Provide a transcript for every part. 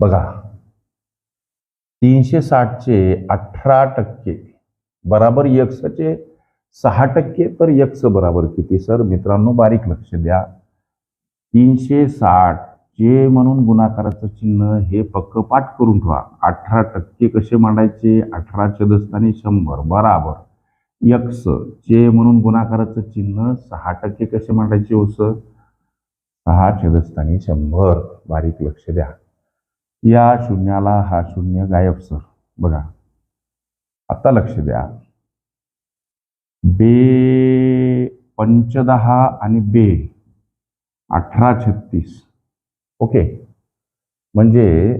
बघा. तीनशे साठचे अठरा टक्के. बराबर यक्षचे सहा टक्के तर यक्ष बराबर किती सर? मित्रांनो बारीक लक्ष द्या. तीनशे साठ जे म्हणून गुणाकाराचं चिन्ह हे पक्क पाठ करून ठेवा. अठरा टक्के कसे मांडायचे? अठरा छदस्थानी शंभर बराबर. यक्ष जे म्हणून गुणाकाराचं चिन्ह सहा टक्के कसे मांडायचे हो सर? सहा छदस्थानी शंभर. बारीक लक्ष द्या. या शून्याला हा शून्य गायब सर. बघा. आता लक्ष द्या. बे पंचदहा आणि बे अठरा छत्तीस. ओके. म्हणजे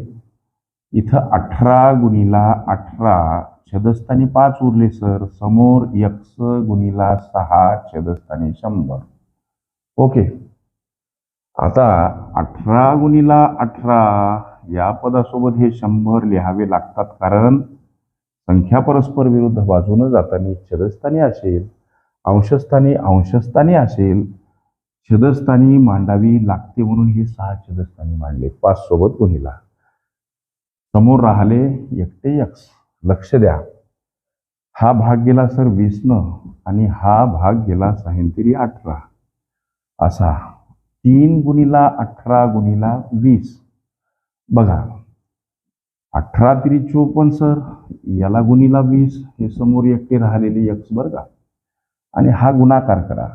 इथं अठरा गुणीला अठरा छदस्थानी पाच उरले सर. समोर यक्ष गुणीला सहा छदस्थानी शंभर. ओके. आता अठरा गुणीला अठरा या पदासोबत हे शंभर लिहावे लागतात कारण संख्या परस्पर विरुद्ध बाजूनं जाताना छदस्थानी असेल अंशस्थानी अंशस्थानी असेल छदस्थानी मांडावी लागते म्हणून हे सहा छदस्थानी मांडले. पाच सोबत गुणीला. समोर राहिले एकटे यक्स लक्ष द्या. हा भाग गेला सर वीसनं आणि हा भाग गेला साहित्यरी अठरा. असा. तीन गुणीला अठरा गुणीला वीस. बघा अठरा तिरी चोपन्न सर याला गुणीला वीस हे समोर एकटे राहिलेले यक्स बरं आणि हा गुणाकार करा.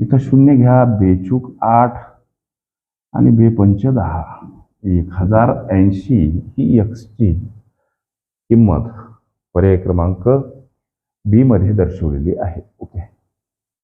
इथं शून्य घ्या बेचूक आठ आणि बेपंच दहा. एक हजार ऐंशी ही यक्सची किंमत. पर्याय क्रमांक बीमध्ये दर्शवलेली आहे.